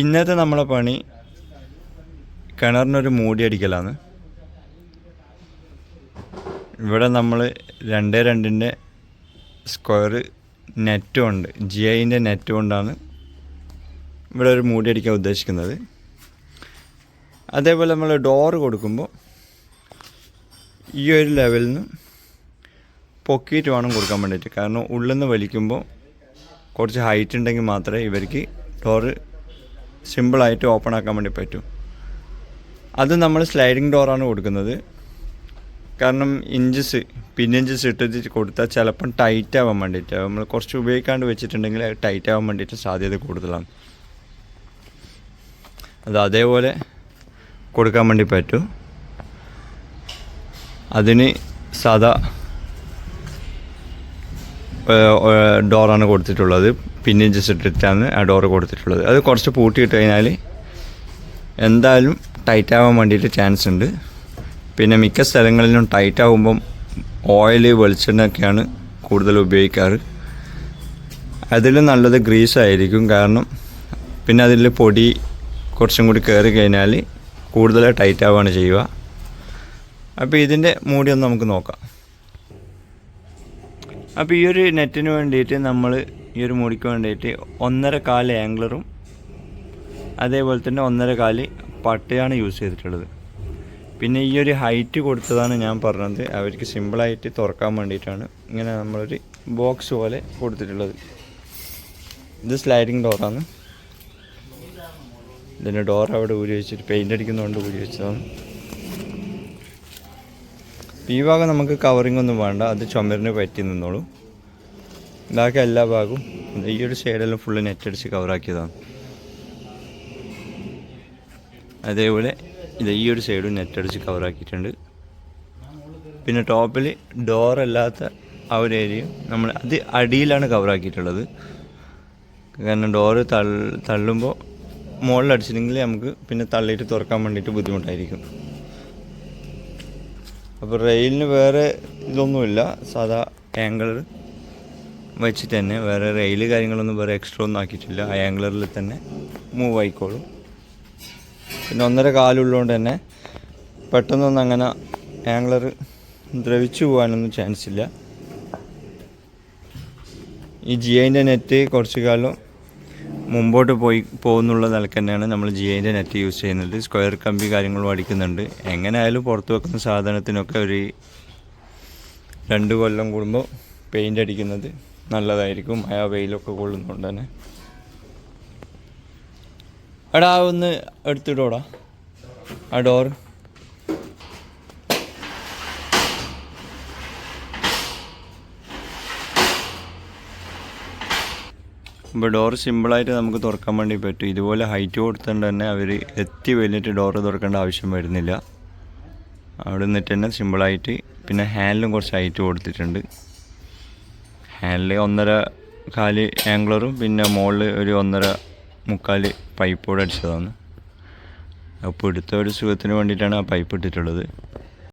ഇന്നത്തെ നമ്മളെ പണി കിണറിനൊരു മൂടി അടിക്കലാണ്. ഇവിടെ നമ്മൾ രണ്ട് രണ്ടിന്റെ സ്ക്വയർ നെറ്റും ഉണ്ട്. ജി ഐന്റെ നെറ്റ് കൊണ്ടാണ് ഇവിടെ ഒരു മൂടി അടിക്കാൻ ഉദ്ദേശിക്കുന്നത്. അതേപോലെ നമ്മൾ ഡോറ് കൊടുക്കുമ്പോൾ ഈ ഒരു ലെവലിൽ നിന്ന് പൊക്കിയിട്ട് വേണം കൊടുക്കാൻ വേണ്ടിയിട്ട്. കാരണം ഉള്ളിൽ നിന്ന് വലിക്കുമ്പോൾ കുറച്ച് ഹൈറ്റ് ഉണ്ടെങ്കിൽ മാത്രമേ ഇവർക്ക് ഡോറ് സിമ്പിളായിട്ട് ഓപ്പൺ ആക്കാൻ വേണ്ടി പറ്റും. അത് നമ്മൾ സ്ലൈഡിങ് ഡോറാണ് കൊടുക്കുന്നത്. കാരണം ഇഞ്ചസ് പിന്നിഞ്ചസ് ഇട്ടിട്ട് കൊടുത്താൽ ചിലപ്പം ടൈറ്റ് ആവാൻ വേണ്ടിയിട്ട് നമ്മൾ കുറച്ച് ഉപയോഗിക്കാണ്ട് വെച്ചിട്ടുണ്ടെങ്കിൽ ടൈറ്റ് ആവാൻ വേണ്ടിയിട്ട് സാധ്യത കൂടുതലാണ്. അത് അതേപോലെ കൊടുക്കാൻ വേണ്ടി പറ്റും. അതിന് സാധാ ഡോറാണ് കൊടുത്തിട്ടുള്ളത്. പിന്നെ ഇട്ടിട്ടാണ് ആ ഡോറ് കൊടുത്തിട്ടുള്ളത്. അത് കുറച്ച് പൂട്ടിയിട്ട് കഴിഞ്ഞാൽ എന്തായാലും ടൈറ്റ് ആവാൻ വേണ്ടിയിട്ട് ചാൻസ് ഉണ്ട്. പിന്നെ മിക്ക സ്ഥലങ്ങളിലും ടൈറ്റ് ആകുമ്പം ഓയിൽ വെളിച്ചെണ്ണയൊക്കെയാണ് കൂടുതൽ ഉപയോഗിക്കാറ്. അതിലും നല്ലത് ഗ്രീസ് ആയിരിക്കും. കാരണം പിന്നെ അതിൽ പൊടി കുറച്ചും കൂടി കയറി കഴിഞ്ഞാൽ കൂടുതൽ ടൈറ്റ് ആവുകയാണ് ചെയ്യുക. അപ്പോൾ ഇതിന്റെ മൂടി ഒന്ന് നമുക്ക് നോക്കാം. അപ്പോൾ ഈ ഒരു നെറ്റിന് വേണ്ടിയിട്ട് നമ്മൾ ഈ ഒരു മുടിക്ക് വേണ്ടിയിട്ട് ഒന്നര കാൽ ആംഗ്ലറും അതേപോലെ തന്നെ ഒന്നര കാൽ പട്ടയാണ് യൂസ് ചെയ്തിട്ടുള്ളത്. പിന്നെ ഈ ഒരു ഹൈറ്റ് കൊടുത്തതാണ് ഞാൻ പറഞ്ഞത്. അവർക്ക് സിമ്പിളായിട്ട് തുറക്കാൻ വേണ്ടിയിട്ടാണ് ഇങ്ങനെ നമ്മളൊരു ബോക്സ് പോലെ കൊടുത്തിട്ടുള്ളത്. ഇത് സ്ലൈഡിങ് ഡോറാണ് ഇതിന്റെ ഡോർ അവിടെ ഊരി വെച്ചിട്ട് പെയിന്റ് അടിക്കുന്നതുകൊണ്ട് ഊരി വെച്ചതാണ്. ഈ ഭാഗം നമുക്ക് കവറിംഗ് ഒന്നും വേണ്ട. അത് ചുമരിന് പറ്റി നിന്നോളൂ. ബാക്കി എല്ലാ ഭാഗവും ഈ ഒരു സൈഡെല്ലാം ഫുള്ള് നെറ്റ് അടിച്ച് കവറാക്കിയതാണ് അതേപോലെ ഇത് ഈ ഒരു സൈഡും നെറ്റ് അടിച്ച് കവറാക്കിയിട്ടുണ്ട് പിന്നെ ടോപ്പിൽ ഡോറല്ലാത്ത ആ ഒരു ഏരിയയും നമ്മൾ അത് അടിയിലാണ് കവറാക്കിയിട്ടുള്ളത് കാരണം ഡോറ് തള്ള് തള്ളുമ്പോൾ മുകളിൽ അടിച്ചില്ലെങ്കിൽ നമുക്ക് പിന്നെ തള്ളിയിട്ട് തുറക്കാൻ വേണ്ടിയിട്ട് ബുദ്ധിമുട്ടായിരിക്കും. അപ്പോൾ റെയിലിന് വേറെ ഇതൊന്നുമില്ല. സാധാ ആംഗിളർ വെച്ചിട്ട് തന്നെ വേറെ റെയിൽ കാര്യങ്ങളൊന്നും വേറെ എക്സ്ട്രാ ഒന്നും ആക്കിയിട്ടില്ല. ആ ആംഗിളറിൽ തന്നെ മൂവ് ആയിക്കോളും. പിന്നെ ഒന്നര കാലുള്ളതുകൊണ്ട് തന്നെ പെട്ടെന്നൊന്നും അങ്ങനെ ആംഗിളർ ദ്രവിച്ചു പോകാനൊന്നും ചാൻസ് ഇല്ല. ഈ ജിയന്റെ നെറ്റ് കുറച്ച് കാലം മുമ്പോട്ട് പോയി പോകുന്നുള്ള നിലയ്ക്ക് തന്നെയാണ് നമ്മൾ ജി ഐന്റെ നെറ്റ് യൂസ് ചെയ്യുന്നത്. സ്ക്വയർ കമ്പി കാര്യങ്ങളും അടിക്കുന്നുണ്ട്. എങ്ങനെയായാലും പുറത്ത് വെക്കുന്ന സാധനത്തിനൊക്കെ ഒരു രണ്ട് കൊല്ലം കൂടുമ്പോൾ പെയിന്റ് അടിക്കുന്നത് നല്ലതായിരിക്കും. മഴ വെയിലൊക്കെ കൊള്ളുന്നുണ്ട് തന്നെ. എടാ ഒന്ന് എടുത്തിടോടാ ആ ഡോർ ഇപ്പോൾ ഡോറ് സിമ്പിളായിട്ട് നമുക്ക് തുറക്കാൻ വേണ്ടി പറ്റും. ഇതുപോലെ ഹൈറ്റ് കൊടുത്തുകൊണ്ട് തന്നെ അവർ എത്തി വലിയിട്ട് ഡോറ് തുറക്കേണ്ട ആവശ്യം വരുന്നില്ല. അവിടെ നിന്നിട്ട് തന്നെ സിമ്പിളായിട്ട് പിന്നെ ഹാൻഡിലും കുറച്ച് ഹൈറ്റ് കൊടുത്തിട്ടുണ്ട്. ഹാൻഡിൽ ഒന്നര കാൽ ആംഗ്ലറും പിന്നെ മുകളിൽ ഒരു ഒന്നര മുക്കാൽ പൈപ്പോട് അടിച്ചതാണ്. അപ്പോൾ എടുത്ത ഒരു സുഖത്തിന് വേണ്ടിയിട്ടാണ് ആ പൈപ്പ് ഇട്ടിട്ടുള്ളത്.